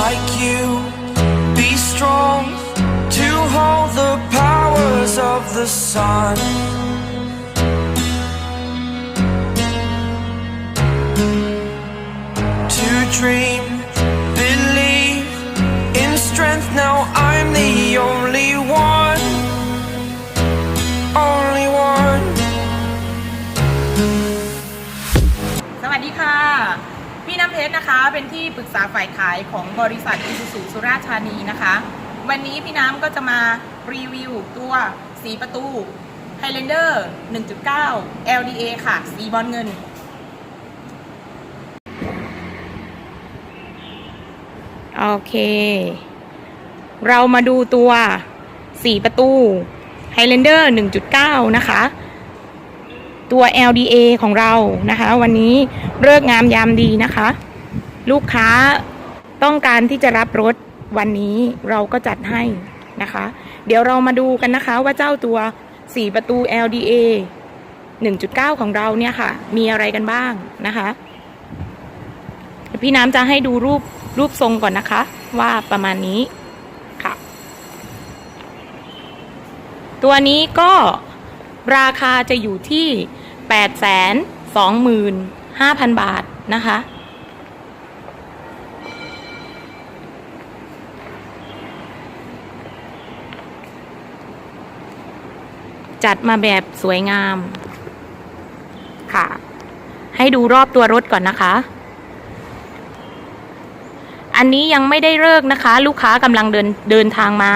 like you. Be strong to hold the powers of the sun. To dream, believe in strength. Now I'm the only one. Only one. สวัสดีค่ะ พี่น้ำเพชรนะคะ เป็นที่ปรึกษาฝ่ายขายของบริษัทอิสุสุสุราธานีนะคะ วันนี้พี่น้ำก็จะมารีวิวตัวสีประตู Highlander 1.9 LDA ค่ะ สีบอลเงิน โอเค เรามาดูตัวสีประตู Highlander 1.9 นะคะ ตัว LDA ของเรานะคะ วันนี้เลิกงามยามดีนะคะ ลูกค้าต้องการที่จะรับรถวันนี้เราก็จัดให้นะคะ เดี๋ยวเรามาดูกันนะคะว่าเจ้าตัว 4 ประตู LDA 1.9 ของเราเนี่ยค่ะ มีอะไรกันบ้างนะคะ พี่น้ำจะให้ดูรูปรูปทรงก่อนนะคะ ว่าประมาณนี้ค่ะ ตัวนี้ก็ราคาจะอยู่ที่ 8 2 5 0 0 0บาทนะคะ จัดมาแบบสวยงาม ค่ะ ให้ดูรอบตัวรถก่อนนะคะ อันนี้ยังไม่ได้เลิกนะคะ ลูกค้ากำลังเดินเดินทางมา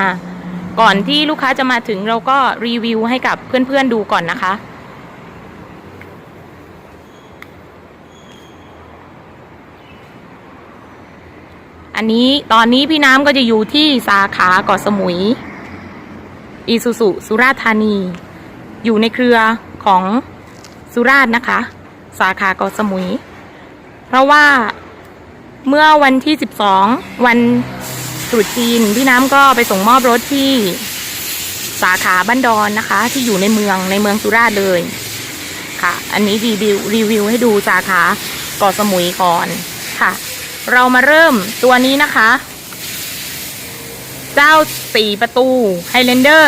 ก่อนที่ลูกค้าจะมาถึงเราก็รีวิวให้กับเพื่อนๆดูก่อนนะคะ นนี้ตอนนี้พี่น้ำก็จะอยู่ที่สาขาเกาะสมุย อีสุสุสุราธานี อยู่ในเครือของสุราษฎร์นะคะ สาขาเกาะสมุย เพราะว่าเมื่อวันที่ 12 วันตรุษจีนพี่น้ำก็ไปส่งมอบรถที่สาขาบ้านดอนนะคะ ที่อยู่ในเมืองในเมืองสุราษฎร์เลยค่ะ อันนี้รีวิวรีวิวให้ดูสาขาเกาะสมุยก่อนค่ะ เรามาเริ่มตัวนี้นะคะ เจ้าสี่ประตู Highlander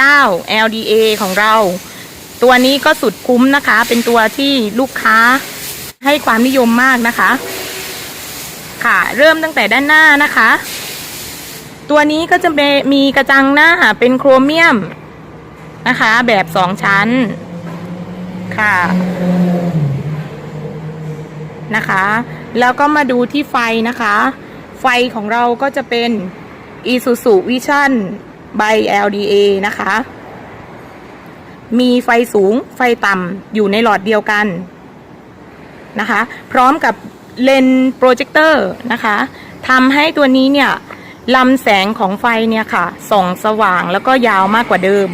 1.9 LDA ของเรา ตัวนี้ก็สุดคุ้มนะคะ เป็นตัวที่ลูกค้าให้ความนิยมมากนะคะ ค่ะ เริ่มตั้งแต่ด้านหน้านะคะ ตัวนี้ก็จะมีกระจังหน้าเป็นโครเมียมนะคะ แบบสองชั้น ค่ะ นะคะ แล้วก็มาดูที่ไฟนะคะ ไฟของเราก็จะเป็น Isuzu Vision by LDA นะคะ มีไฟสูงไฟต่ำอยู่ในหลอดเดียวกันนะคะ พร้อมกับเลนส์โปรเจคเตอร์นะคะทำให้ตัวนี้เนี่ยลำแสงของไฟเนี่ยค่ะ ส่องสว่างแล้วก็ยาวมากกว่าเดิม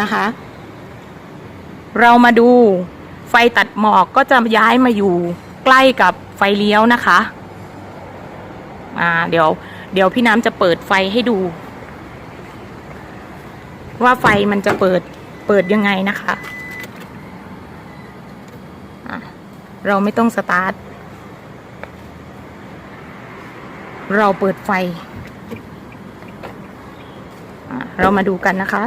นะคะ เรามาดู ไฟตัดหมอกก็จะย้ายมาอยู่ใกล้กับไฟเลี้ยวนะคะอ่าเดี๋ยว เดี๋ยวพี่น้ำจะเปิดไฟให้ดู ว่าไฟมันจะเปิดเปิดยังไงนะคะะเราไม่ต้องสตาร์ท เราเปิดไฟ เรามาดูกันนะคะ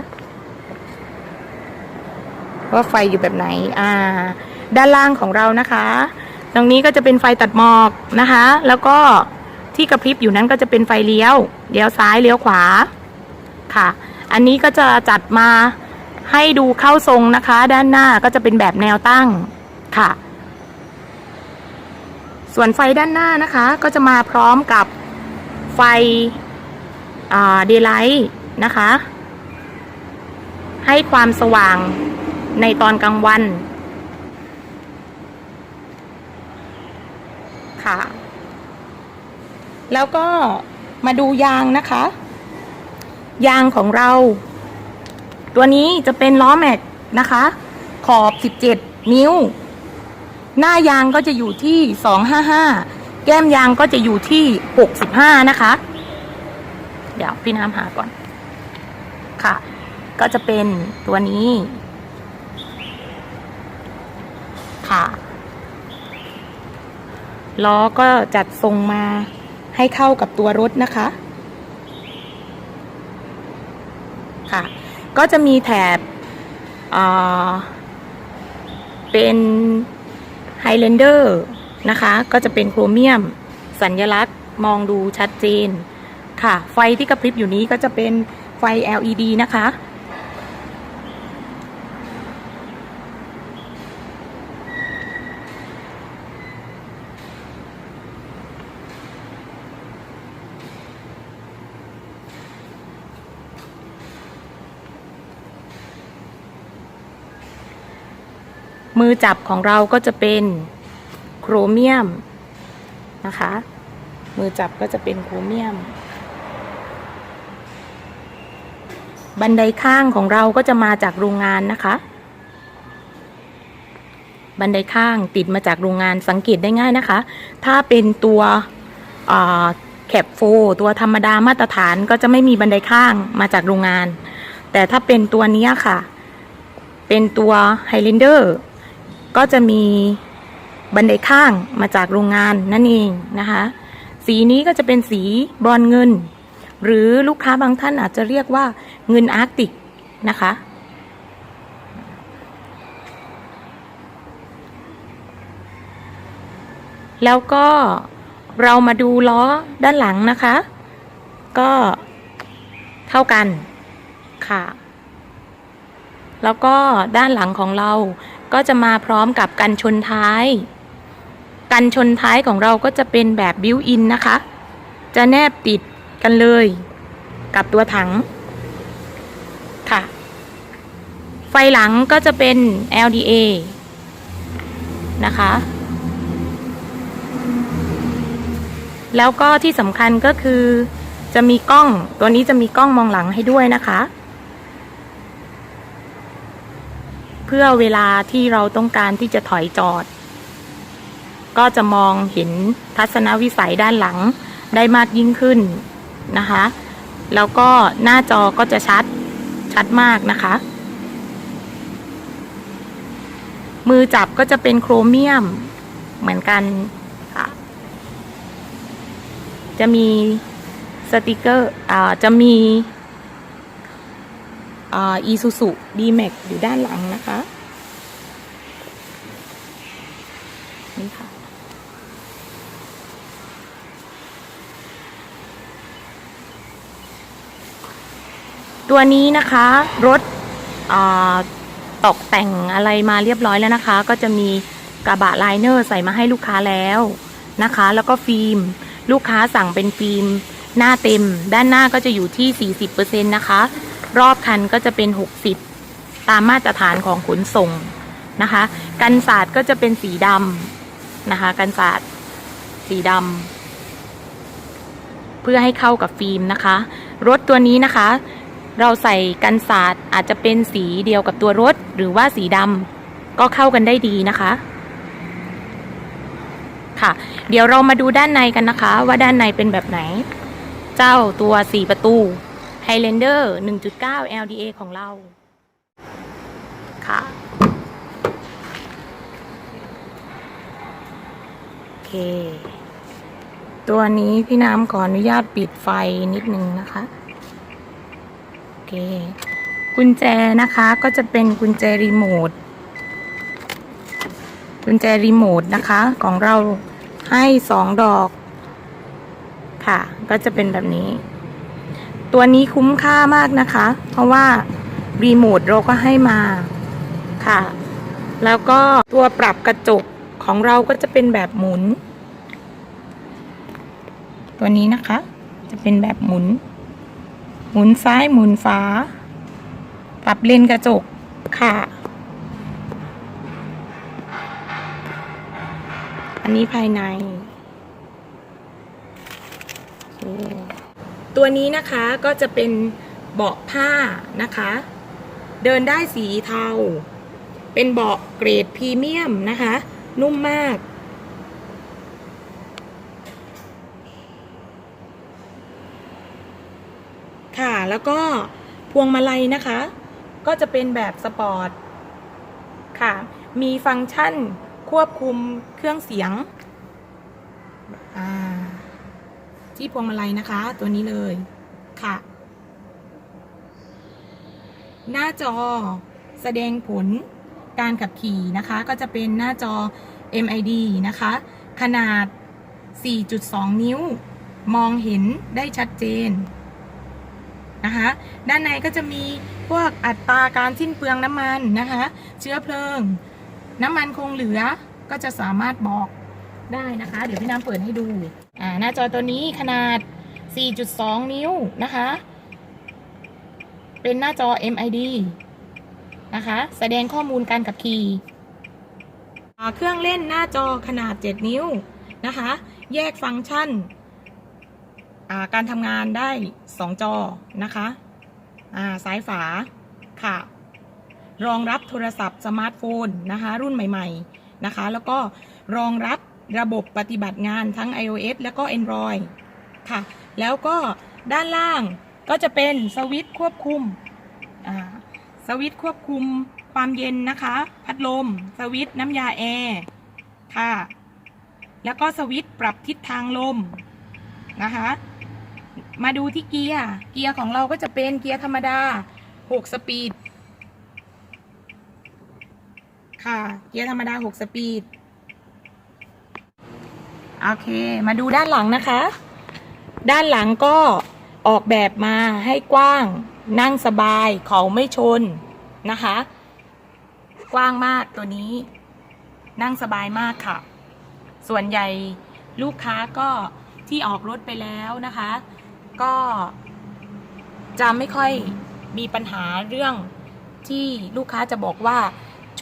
ว่าไฟอยู่แบบไหนอ่า ด้านล่างของเรานะคะ ตรงนี้ก็จะเป็นไฟตัดหมอกนะคะ แล้วก็ที่กระพริบอยู่นั้นก็จะเป็นไฟเลี้ยวเลี้ยวซ้ายเลี้ยวขวาค่ะ อันนี้ก็จะจัดมาให้ดูเข้าทรงนะคะ ด้านหน้าก็จะเป็นแบบแนวตั้งค่ะ ส่วนไฟด้านหน้านะคะ ก็จะมาพร้อมกับไฟเดย์ไลท์นะคะ ให้ความสว่าง ในตอนกลางวัน ค่ะ แล้วก็มาดูยางนะคะ ยางของเรา ตัวนี้จะเป็นล้อแม็กนะคะ ขอบ 17 นิ้ว หน้ายางก็จะอยู่ที่ 255 แก้มยางก็จะอยู่ที่ 65 นะคะ เดี๋ยวพี่น้ำหาก่อน ค่ะ ก็จะเป็นตัวนี้ ค่ะ ล้อก็จัดทรงมาให้เข้ากับตัวรถนะคะ ค่ะ ก็จะมีแถบอ่าเป็น Highlander นะคะ ก็จะเป็นโครเมียม สัญลักษณ์มองดูชัดเจน ค่ะ ไฟที่กระพริบอยู่นี้ก็จะเป็นไฟ LED นะคะ มือจับของเราก็จะเป็นโครเมียมนะคะ มือจับก็จะเป็นโครเมียม บันไดข้างของเราก็จะมาจากโรงงานนะคะ บันไดข้างติดมาจากโรงงานสังเกตได้ง่ายนะคะ ถ้าเป็นตัวแคปโฟตัวธรรมดามาตรฐานก็จะไม่มีบันไดข้างมาจากโรงงาน แต่ถ้าเป็นตัวนี้ค่ะ เป็นตัวไฮเลนเดอร์ ก็จะมีบันไดข้างมาจากโรงงานนั่นเองนะคะ สีนี้ก็จะเป็นสีบรอนเงิน หรือลูกค้าบางท่านอาจจะเรียกว่าเงินอาร์กติกนะคะ แล้วก็เรามาดูล้อด้านหลังนะคะ ก็เท่ากันค่ะ แล้วก็ด้านหลังของเรา ก็จะมาพร้อมกับกันชนท้าย กันชนท้ายของเราก็จะเป็นแบบบิวอินนะคะ จะแนบติดกันเลย กับตัวถังค่ะ ไฟหลังก็จะเป็น LDA นะคะแล้วก็ที่สำคัญก็คือจะมีกล้องตัวนี้จะมีกล้องมองหลังให้ด้วยนะคะ เพื่อเวลาที่เราต้องการที่จะถอยจอด ก็จะมองเห็นทัศนวิสัยด้านหลังได้มากยิ่งขึ้นนะคะ แล้วก็หน้าจอก็จะชัดชัดมากนะคะ มือจับก็จะเป็นโครเมียมเหมือนกันค่ะ จะมีสติกเกอร์อ่าจะมี อีซูซูดีแม็กอยู่ด้านหลังนะคะ นี่ค่ะ ตัวนี้นะคะ รถตกแต่งอะไรมาเรียบร้อยแล้วนะคะ ก็จะมีกระบะไลเนอร์ใส่มาให้ลูกค้าแล้วนะคะ แล้วก็ฟิล์ม ลูกค้าสั่งเป็นฟิล์มหน้าเต็ม ด้านหน้าก็จะอยู่ที่ 40%นะคะ รอบคันก็จะเป็น 60 ตามมาตรฐานของขนส่งนะคะ กันศาสตร์ก็จะเป็นสีดำนะคะ กันศาสตร์สีดำเพื่อให้เข้ากับฟิล์มนะคะ รถตัวนี้นะคะ เราใส่กันศาสตร์อาจจะเป็นสีเดียวกับตัวรถ หรือว่าสีดำก็เข้ากันได้ดีนะคะค่ะเดี๋ยวเรามาดูด้านในกันนะคะ ว่าด้านในเป็นแบบไหน เจ้าตัว4ประตู Highlander 1.9 LDA ของเรา ค่ะ โอเค ตัวนี้พี่น้ำขออนุญาตปิดไฟนิดนึงนะคะ โอเค กุญแจนะคะก็จะเป็นกุญแจรีโมท กุญแจรีโมทนะคะของเราให้สองดอก ค่ะ ก็จะเป็นแบบนี้ ตัวนี้คุ้มค่ามากนะคะ เพราะว่ารีโมทเราก็ให้มาค่ะ แล้วก็ตัวปรับกระจกของเราก็จะเป็นแบบหมุน ตัวนี้นะคะ จะเป็นแบบหมุน หมุนซ้ายหมุนฟ้า ปรับเลนกระจกค่ะ อันนี้ภายใน โอเค ตัวนี้นะคะก็จะเป็นเบาะผ้านะคะ เดินได้สีเทา เป็นเบาะเกรดพรีเมียมนะคะ นุ่มมาก ค่ะแล้วก็พวงมาลัยนะคะ ก็จะเป็นแบบสปอร์ต ค่ะ มีฟังก์ชันควบคุมเครื่องเสียง อ่า ที่พวงมาลัยนะคะ ตัวนี้เลยค่ะ หน้าจอแสดงผลการขับขี่นะคะ ก็จะเป็นหน้าจอ MID นะคะ ขนาด 4.2 นิ้ว มองเห็นได้ชัดเจนนะคะ ด้านในก็จะมีพวกอัตราการสิ้นเปลืองน้ำมันนะคะ เชื้อเพลิง น้ำมันคงเหลือก็จะสามารถบอกได้นะคะ เดี๋ยวพี่น้ำเปิดให้ดู อ่าหน้าจอตัวนี้ขนาด 4.2 นิ้วนะคะ เป็นหน้าจอ MID นะคะ แสดงข้อมูลการขับขี่เครื่องเล่นหน้าจอขนาด 7 นิ้วนะคะ แยกฟังก์ชัน การทำงานได้ 2 จอนะคะาซ้ายฝาค่ะ รองรับโทรศัพท์สมาร์ทโฟนนะคะ รุ่นใหม่ ๆ นะคะ แล้วก็รองรับ ระบบปฏิบัติงานทั้ง iOS แล้วก็ Android ค่ะ แล้วก็ด้านล่างก็จะเป็นสวิตช์ควบคุมสวิตช์ควบคุมความเย็นนะคะ พัดลม สวิตช์น้ำยาแอร์ค่ะ แล้วก็สวิตช์ปรับทิศทางลมนะคะ มาดูที่เกียร์ เกียร์ของเราก็จะเป็นเกียร์ธรรมดา 6 สปีด ค่ะ เกียร์ธรรมดา 6 สปีด โอเค มาดูด้านหลังนะคะ ด้านหลังก็ออกแบบมาให้กว้าง นั่งสบาย เขาไม่ชนนะคะ กว้างมากตัวนี้ นั่งสบายมากค่ะ ส่วนใหญ่ลูกค้าก็ที่ออกรถไปแล้วนะคะ ก็จะไม่ค่อยมีปัญหาเรื่องที่ลูกค้าจะบอกว่า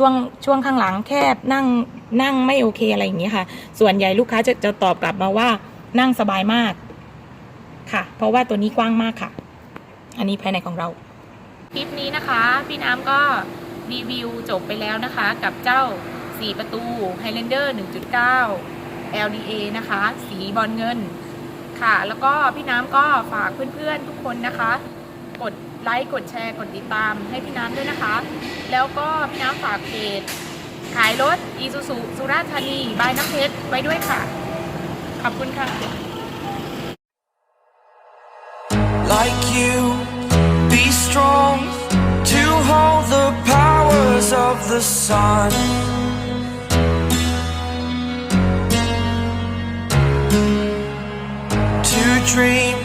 ช่วงช่วงข้างหลังแคบนั่งนั่งไม่โอเคอะไรอย่างเงี้ยค่ะ ส่วนใหญ่ลูกค้าจะจะตอบกลับมาว่านั่งสบายมากค่ะ เพราะว่าตัวนี้กว้างมากค่ะ อันนี้ภายในของเรา คลิปนี้นะคะ พี่น้ำก็รีวิวจบไปแล้วนะคะ กับเจ้า 4 ประตู Highlander 1.9 LDA นะคะ สีบอลเงินค่ะ แล้วก็พี่น้ำก็ฝากเพื่อนๆทุกคนนะคะ กด ลค์ กดแชร์ กดติดตามให้พี่น้ำด้วยนะคะ แล้วก็พี่น้ำฝากเพจขายรถอีซูซูสุราษฎร์ธานีบายน้ำเพชรไว้ด้วยค่ะ ขอบคุณค่ะ like you. Be strong to hold the powers of the sun. To dream,